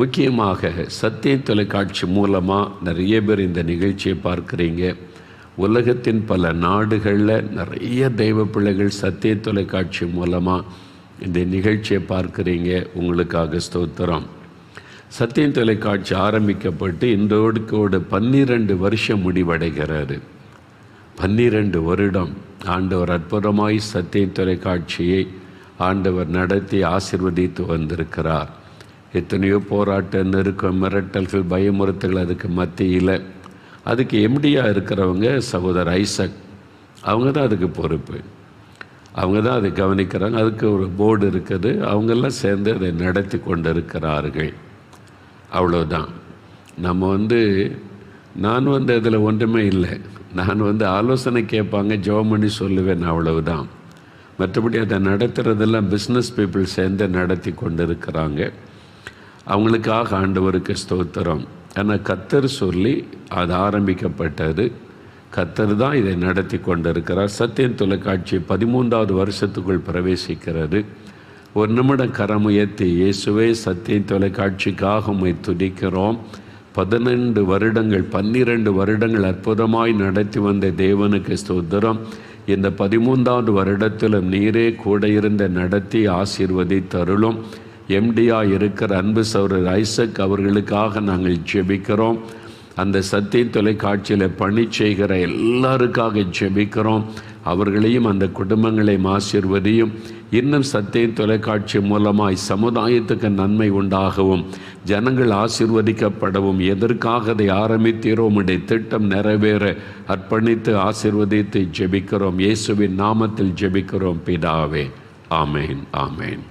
முக்கியமாக சத்திய தொலைக்காட்சி மூலமாக நிறைய பேர் இந்த நிகழ்ச்சியை பார்க்குறீங்க. உலகத்தின் பல நாடுகளில் நிறைய தெய்வ பிள்ளைகள் சத்திய தொலைக்காட்சி மூலமாக இந்த நிகழ்ச்சியை பார்க்குறீங்க. உங்களுக்காக ஸ்தோத்திரம். சத்தியம் தொலைக்காட்சி ஆரம்பிக்கப்பட்டு இன்றோடுக்கோடு பன்னிரண்டு வருஷம் முடிவடைகிறாரு. பன்னிரண்டு வருடம். ஆண்டவர் அற்புதமாய் சத்திய தொலைக்காட்சியை ஆண்டவர் நடத்தி ஆசிர்வதித்து வந்திருக்கிறார். எத்தனையோ போராட்டம் நெருக்கம் மிரட்டல்கள் பயமுறுத்தல்கள் அதுக்கு மத்தியில். அதுக்கு எம்டியாக இருக்கிறவங்க சகோதரர் ஐசக் அவங்க தான் அதுக்கு பொறுப்பு. அவங்க தான் அதை கவனிக்கிறாங்க. அதுக்கு ஒரு போர்டு இருக்குது. அவங்கெல்லாம் சேர்ந்து அதை நடத்தி கொண்டு இருக்கிறார்கள் அவ்வளோதான் நம்ம வந்து நான் வந்து அதில் ஒன்றுமே இல்லை. நான் வந்து ஆலோசனை கேட்பாங்க ஜெபம் பண்ணி சொல்லுவேன் அவ்வளவுதான். மற்றபடி அதை நடத்துகிறதெல்லாம் பிஸ்னஸ் பீப்புள் சேர்ந்து நடத்தி கொண்டு இருக்கிறாங்க அவங்களுக்காக ஆண்டவருக்கு ஸ்தோத்திரம். ஆனால் கத்தர் சொல்லி அது ஆரம்பிக்கப்பட்டது. கத்தர் தான் இதை நடத்தி கொண்டிருக்கிறார். சத்தியம் தொலைக்காட்சி பதிமூன்றாவது வருஷத்துக்குள் பிரவேசிக்கிறது. ஒரு நிமிடம் கரமுயர்த்தி இயேசுவே சத்தியம் தொலைக்காட்சிக்காக உம்மை துடிக்கிறோம் பதினெண்டு வருடங்கள் பன்னிரண்டு வருடங்கள் அற்புதமாய் நடத்தி வந்த தேவனுக்கு ஸ்தோத்திரம். இந்த பதிமூன்றாவது வருடத்திலும் நீரே கூட இருந்து நடத்தி ஆசீர்வதித்தருளும். எம்டியா இருக்கிற அன்பு சௌரர் ஐசக் அவர்களுக்காக நாங்கள் ஜெபிக்கிறோம். அந்த சத்திய தொலைக்காட்சியில் பணி செய்கிற எல்லாருக்காக ஜெபிக்கிறோம். அவர்களையும் அந்த குடும்பங்களையும் ஆசிர்வதியும். இன்னும் சத்திய தொலைக்காட்சி மூலமாய் சமுதாயத்துக்கு நன்மை உண்டாகவும் ஜனங்கள் ஆசிர்வதிக்கப்படவும் எதற்காக அதை ஆரம்பித்தீரோ உடைய திட்டம் நிறைவேற அர்ப்பணித்து ஆசிர்வதித்து ஜெபிக்கிறோம். இயேசுவின் நாமத்தில் ஜெபிக்கிறோம். பிதாவே ஆமேன் ஆமேன்.